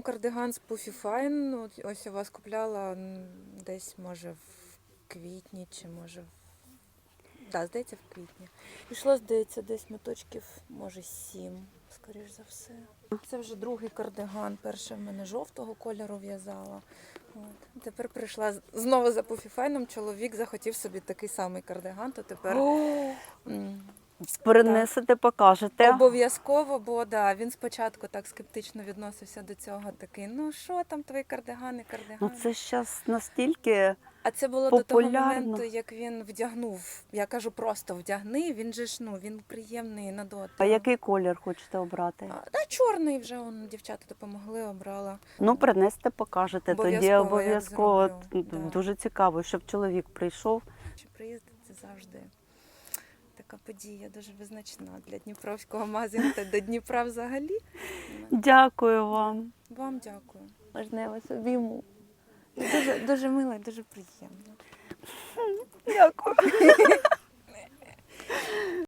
Кардиган з Puffy Fine, ну, ось я вас купляла десь, може, в квітні чи може. в- Да, здається, в квітні. Пішло, здається, десь моточків, може, сім, скоріш за все. Це вже другий кардиган. Перший в мене жовтого кольору в'язала. От. Тепер прийшла знову за Puffy Fine, Чоловік захотів собі такий самий кардиган, то тепер м, Перенесете, покажете. Обов'язково, бо да, він спочатку так скептично відносився до цього. Такий, ну що там твої кардигани, кардигани. Ну це зараз настільки А це було до того моменту, як він вдягнув. Я кажу, просто вдягни. Він же ж ну він приємний на дотик. А який колір хочете обрати? А, Та чорний вже он, дівчата допомогли, обрала. Ну, принесете, покажете. Тоді Обов'язково, дуже цікаво, щоб чоловік прийшов. Чи приїзд це завжди така подія, дуже визначна для Дніпровського магазину та до Дніпра взагалі. Дякую вам. Вам дякую. Можна я вас обійму. Дуже, дуже мило і дуже приємно. Дякую.